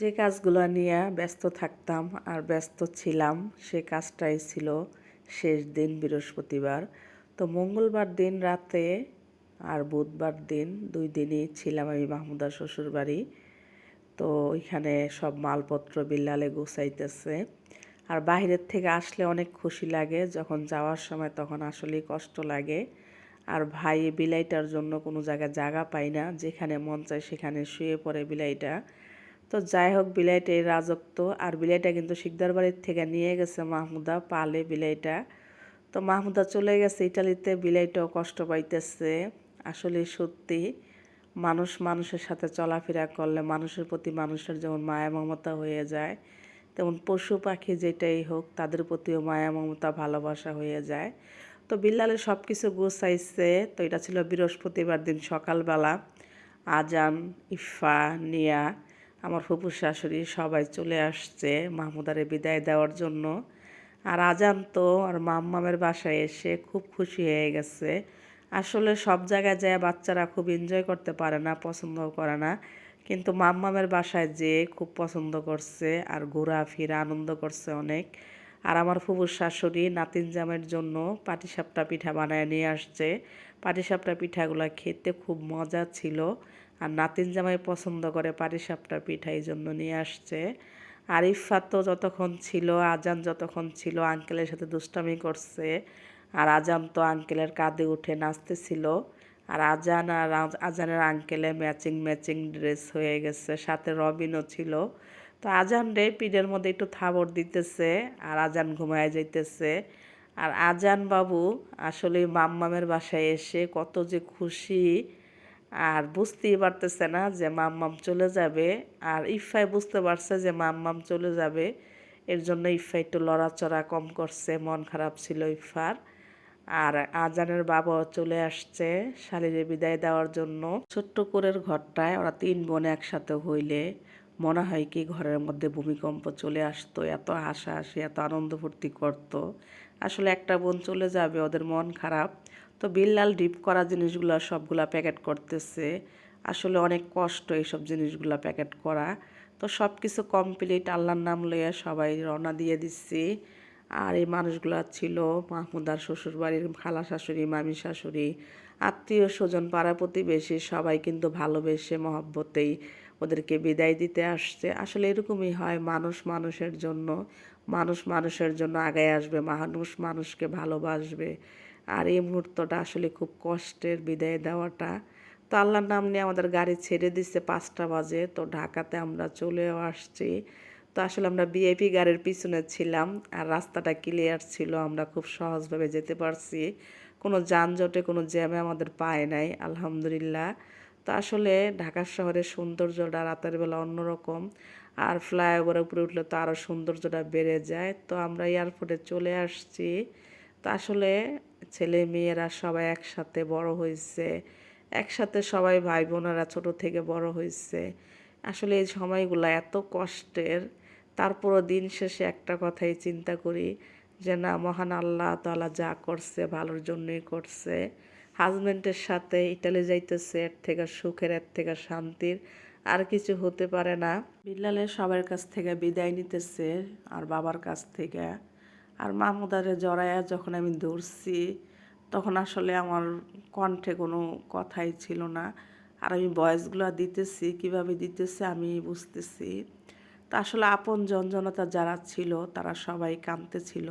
যে কাজগুলো নিয়ে ব্যস্ত থাকতাম আর ব্যস্ত ছিলাম, সে কাজটাই ছিল শেষ দিন বৃহস্পতিবার। তো মঙ্গলবার দিন রাতে আর বুধবার দিন দুই দিনই ছিলাম আমি মাহমুদার শ্বশুর বাড়ি। তো ওইখানে সব মালপত্র বিল্লালে গুছাইতেছে। আর বাইরের থেকে আসলে অনেক খুশি লাগে, যখন যাওয়ার সময় তখন আসলেই কষ্ট লাগে। আর ভাই বিলাইটার জন্য কোনো জায়গায় জায়গা পাই না, যেখানে মন চায় সেখানে শুয়ে পড়ে বিলাইটা। তো যাই হোক, বিলাইটা এই রাজত্ব আর বিলাইটা কিন্তু শিকদার বাড়ির থেকে নিয়ে গেছে মাহমুদা পালে বিলাইটা। তো মাহমুদা চলে গেছে ইটালিতে, বিলাইটাও কষ্ট পাইতেছে। আসলে সত্যি, মানুষ মানুষের সাথে চলাফেরা করলে মানুষের প্রতি মানুষের যেমন মায়া মমতা হয়ে যায়, তেমন পশু পাখি যেটাই হোক, তাদের প্রতিও মায়া মমতা, ভালোবাসা হয়ে যায়। তো বিল্লালে সব কিছু গুছাইছে, তো এটা ছিল বৃহস্পতিবার দিন সকালবেলা। আজান ইফা নিয়া আমার ফুপুর শাশুড়ি সবাই চলে আসছে মাহমুদারে বিদায় দেওয়ার জন্য। আর আজান তো আর মাম্মামের বাসায় এসে খুব খুশি হয়ে গেছে। আসলে সব জায়গায় যায় বাচ্চারা খুব এনজয় করতে পারে না পছন্দ করে না। কিন্তু মাম্মামের বাসায় যেয়ে খুব পছন্দ করছে আর ঘোরাফেরা, আনন্দ করছে অনেক। আর আমার ফুবুর শাশুড়ি নাতিন জামের জন্য পাটিসাপটা পিঠা বানায় নিয়ে আসছে। পাটিসাপটা পিঠাগুলো খেতে খুব মজা ছিল। আর নাতিন জামাই পছন্দ করে পাটিসাপটা পিঠা এই জন্য নিয়ে আসছে। আর ইফাত তো যতক্ষণ ছিল, আজান যতক্ষণ ছিল আঙ্কেলের সাথে দুষ্টামি করছে। আর আজান তো আঙ্কেলের কাঁধে উঠে নাচতেছিল। আর আজান আর আজানের আঙ্কেলে ম্যাচিং ম্যাচিং ড্রেস হয়ে গেছে, সাথে রবিনও ছিল। তো আজান রে পিঠের মধ্যে একটু থাবর দিতেছে আর আজান ঘুমায় যাইতেছে। আর আজান বাবু আসলে মাম্মামের বাসায় এসে কত যে খুশি আর বুঝতেই পারতেছে না যে মাম্মাম চলে যাবে। আর ইফাই বুঝতে পারছে যে মাম্মাম চলে যাবে। এর জন্য ইফা একটু লড়াচড়া কম করছে, মন খারাপ ছিল ইফার। আর আজানের বাবাও চলে আসছে শালিরে বিদায় দেওয়ার জন্য। ছোট্ট কোরের ঘরটায় ওরা তিন বোন একসাথে হইলে মনে হয় কি ঘরের মধ্যে ভূমিকম্প চলে আসতো, এত হাসাহাসি, এত আনন্দ ফুর্তি করতো। আসলে একটা বোন চলে যাবে, ওদের মন খারাপ। তো বিল্লাল ডিপ করা জিনিসগুলো সবগুলা প্যাকেট করতেছে। আসলে অনেক কষ্ট এইসব জিনিসগুলো প্যাকেট করা। তো সব কিছু কমপ্লিট, আল্লাহর নাম লইয়া সবাই রওনা দিয়ে দিচ্ছি। আর এই মানুষগুলো ছিল মাহমুদার শ্বশুরবাড়ির খালা শাশুড়ি, মামি শাশুড়ি, আত্মীয় স্বজন, পাড়া প্রতিবেশী, সবাই কিন্তু ভালোবেসে, মহব্বতেই ওদেরকে বিদায় দিতে আসছে। আসলে এরকমই হয়, মানুষ মানুষের জন্য, মানুষ মানুষের জন্য আগায় আসবে, মানুষ মানুষকে ভালোবাসবে। আর এই মুহূর্তটা আসলে খুব কষ্টের বিদায় দেওয়াটা। তো আল্লাহর নাম নিয়ে আমাদের গাড়ি ছেড়ে দিচ্ছে পাঁচটা বাজে, তো ঢাকাতে আমরা চলেও আসছি। তো আসলে আমরা বিআইপি গাড়ির পিছনে ছিলাম আর রাস্তাটা ক্লিয়ার ছিল, আমরা খুব সহজভাবে যেতে পারছি। কোনো যানজটে, কোনো জ্যামে আমাদের পায় নাই, আলহামদুলিল্লাহ। তো আসলে ঢাকা শহরের সৌন্দর্যটা রাতের বেলা অন্যরকম আর ফ্লাইওভারের উপরে উঠলে তো আরও সৌন্দর্যটা বেড়ে যায়। তো আমরা এয়ারপোর্টে চলে আসছি। তো আসলে ছেলে মেয়েরা সবাই একসাথে বড় হয়েছে একসাথে সবাই ভাই বোনেরা ছোট থেকে বড় হয়েছে আসলে এই সময়গুলো এত কষ্টের, তারপরও দিন শেষে একটা কথাই চিন্তা করি যে, না, মহান আল্লাহ তালা যা করছে ভালোর জন্যই করছে। হাজব্যান্ডের সাথে ইটালি যাইতেছে, এর থেকে সুখের, এর থেকে শান্তির, আর কিছু হতে পারে না। বিল্লালে সবার কাছ থেকে বিদায় নিতেছে, আর বাবার কাছ থেকে। আর মাহমুদারে জড়াইয়া যখন আমি দৌড়ছি, তখন আসলে আমার কণ্ঠে কোনো কথাই ছিল না। আর আমি ভয়েসগুলো দিতেছি, কীভাবে দিতেছি আমি বুঝতেছি। তা আসলে আপন জনজনতা যারা ছিল, তারা সবাই কাঁদতেছিল।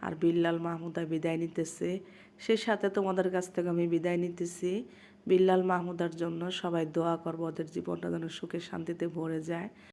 আর বিল্লাল মাহমুদা বিদায় নিতেছে। সেই সাথে তোমাদের কাছ থেকে আমি বিদায় নিতেছি। বিল্লাল মাহমুদার জন্য সবাই দোয়া করব, ওদের জীবনটা যেন সুখে শান্তিতে ভরে যায়।